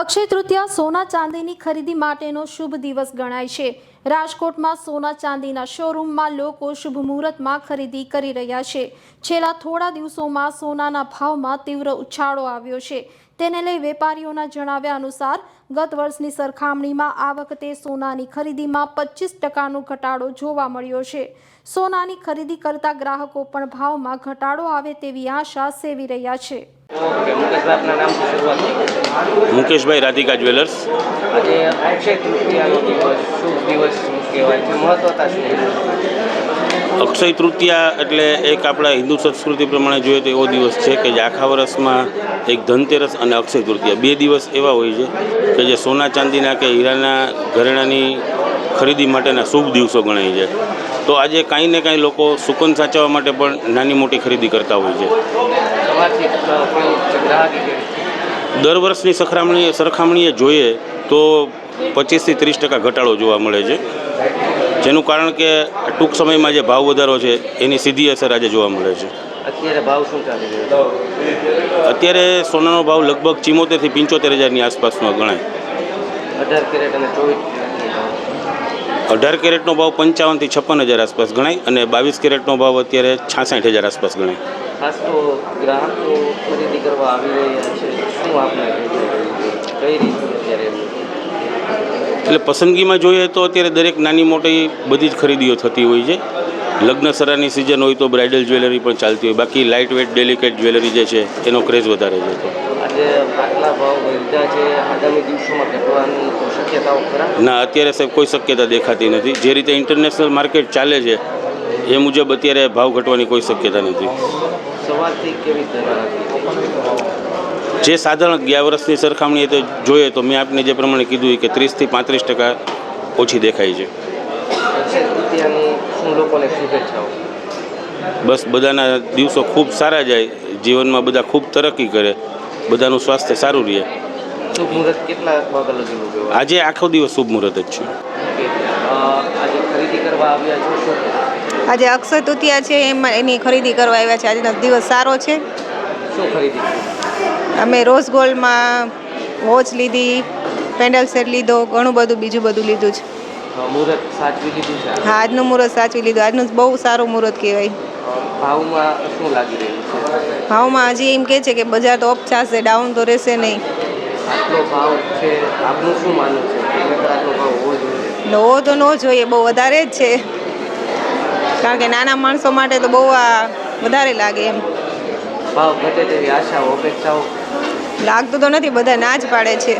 અક્ષય તૃતીયા સોના ચાંદીની ખરીદી માટેનો શુભ દિવસ ગણાય છે. રાજકોટમાં સોના ચાંદીના શોરૂમમાં લોકો શુભ મુહૂર્તમાં ખરીદી કરી રહ્યા છે. છેલ્લા થોડા દિવસોમાં સોનાના ભાવમાં તીવ્ર ઉછાળો આવ્યો છે. તેને લઈ વેપારીઓના જણાવ્યા અનુસાર, ગત વર્ષની સરખામણીમાં આ વખતે સોનાની ખરીદીમાં પચીસ ટકાનો ઘટાડો જોવા મળ્યો છે. સોનાની ખરીદી કરતા ગ્રાહકો પણ ભાવમાં ઘટાડો આવે તેવી આશા સેવી રહ્યા છે. મુકેશભાઈ રાધિકા જ્વેલર્સ. આજે અક્ષય તૃતીયાનો દિવસ શુભ દિવસ કહેવાય છે. મહત્વતા શું અક્ષય તૃતીયા એટલે એક આપણા હિન્દુ સંસ્કૃતિ પ્રમાણે જોઈએ તો એવો દિવસ છે કે જે આખા વર્ષમાં એક ધનતેરસ અને અક્ષય તૃતીયા. બે દિવસ એવા હોય છે કે જે સોના ચાંદીના કે હીરાના ઘરેણાની ખરીદી માટેના શુભ દિવસો ગણાય છે. તો આજે કાંઈ ને કાંઈ લોકો સુકન સાચવવા માટે પણ નાની મોટી ખરીદી કરતા હોય છે. દર વર્ષની સરખામણીએ સરખામણીએ જોઈએ તો પચીસથી ત્રીસ ટકા ઘટાડો જોવા મળે છે. જેનું કારણ કે ટૂંક સમયમાં જે ભાવ વધારો છે એની સીધી અસર આજે જોવા મળે છે. અત્યારે ભાવ શું ચાલી રહ્યો અત્યારે સોનાનો ભાવ લગભગ ચિમોતેરથી પંચોતેર હજારની આસપાસનો ગણાય. અઢાર કેરેટ અને ચોવીસ અઢાર કેરેટનો ભાવ પંચાવનથી છપ્પન હજાર આસપાસ ગણાય અને બાવીસ કેરેટનો ભાવ અત્યારે છાસઠ હજાર આસપાસ ગણાય. ખાસ તો ગ્રાહકો ખરીદી કરવા આવી રહ્યા છે. શું આપણે કઈ રીતે અત્યારે? એટલે પસંદગીમાં જોઈએ તો અત્યારે દરેક નાની મોટી બધી જ ખરીદીઓ થતી હોય છે. લગ્ન સરાની સિઝન હોય તો બ્રાઇડલ જ્વેલરી પણ ચાલતી હોય. બાકી લાઇટ વેઇટ ડેલિકેટ જ્વેલરી જે છે એનો ક્રેઝ વધારે છે. તો આજે ભાવ વધ્યા છે આગામી દિવસોમાં ઘટવાની શક્યતાઓ ખરા? ના અત્યારે સાહેબ કોઈ શક્યતા દેખાતી નથી. જે રીતે ઇન્ટરનેશનલ માર્કેટ ચાલે છે એ મુજબ અત્યારે ભાવ ઘટવાની કોઈ શક્યતા નથી. સવારથી કેવી જે સાધારણ ગયા વર્ષની સરખામણીએ તો જોઈએ તો મેં આપને જે પ્રમાણે કીધું કે ત્રીસથી પાંત્રીસ ટકા ઓછી દેખાય છે. બસ બધાના દિવસો ખૂબ સારા જાય જીવનમાં બધા ખૂબ તરક્કી કરે. બધાનું સ્વાસ્થ્ય સારું રહે. શુભ મુહૂર્ત કેટલા વાગ્યા લગી ગયો આજે આખો દિવસ શુભ મુહૂર્ત જ છે. આજે ખરીદી કરવા આવ્યા છો આજે અક્ષય તૃતીયા છે એમાં એની ખરીદી કરવા આવ્યા છે. આજનો દિવસ સારો છે. શું ખરીદી? અમે રોઝ ગોલ્ડમાં વોચ લીધી પેન્ડલ સેટ લીધો ઘણું બધું બીજું બધું લીધું છે. મુહૂર્ત સાચવી લીધું છે? હા આજનું મુહૂર્ત સાચવી લીધું. આજનું બહુ સારું મુહૂર્ત કહેવાય. ભાવમાં શું લાગી રહ્યું છે? ભાવમાં હજી એમ કહે છે કે બજાર તો અપ થશે ડાઉન તો રહેશે નહીં. આટલો ભાવ છે આપનું શું માનવું છે? આટલો ભાવ હોવો જોઈએ? લો તો ન જોઈએ બહુ વધારે જ છે. કારણ કે નાના માણસો માટે તો બહુ આ વધારે લાગે એમ. ભાવ ઘટે તેવી આશાઓ અપેક્ષાઓ? લાગતું તો નથી બધા ના જ પાડે છે.